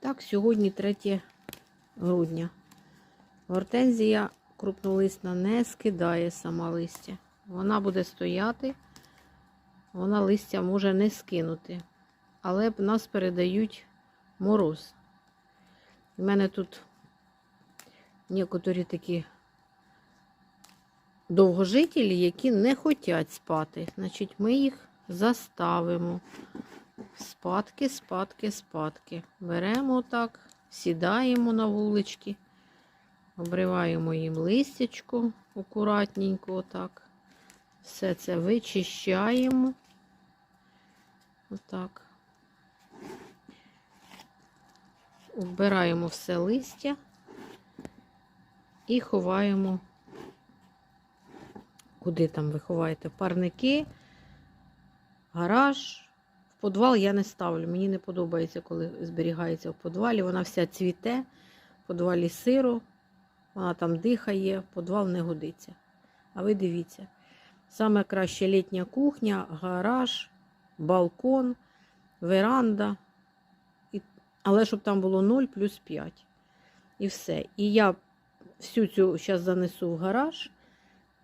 Так, сьогодні 3 грудня. Гортензія крупнолисна не скидає сама листя. Вона буде стояти, вона листя може не скинути. Але нас передають мороз. У мене тут некоторі такі довгожителі, які не хочуть спати. Значить, ми їх заставимо. Спадки, спадки, спадки. Беремо так, сідаємо на вулички, обриваємо їм листячко акуратненько, отак. Все це вичищаємо. Отак. Вбираємо все листя і ховаємо. Куди там ви ховаєте? Парники, гараж. Подвал я не ставлю. Мені не подобається, коли зберігається в подвалі. Вона вся цвіте, в подвалі сиро, вона там дихає, подвал не годиться. А ви дивіться, саме краще літня кухня, гараж, балкон, веранда. Але щоб там було 0 плюс 5. І все. І я всю цю зараз занесу в гараж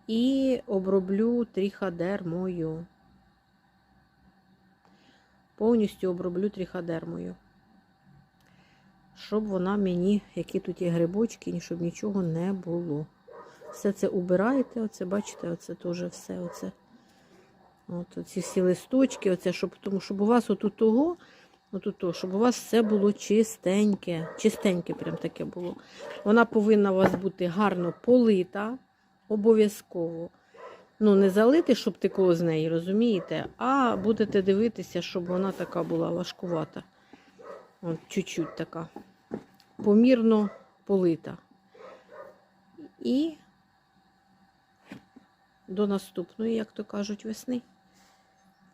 і оброблю тріходермою. Повністю оброблю тріходермою. Щоб вона мені, які тут є грибочки, щоб нічого не було. Все це убираєте, оце, бачите, оце теж все. Оце. От оці всі листочки, оце, щоб, тому щоб у вас отут того, отут того, щоб у вас все було чистеньке. Чистеньке прям таке було. Вона повинна у вас бути гарно полита, обов'язково. Ну, не залити, щоб текло з неї, розумієте? А будете дивитися, щоб вона така була важкувата. От, чуть-чуть така. Помірно полита. І до наступної, як то кажуть, весни.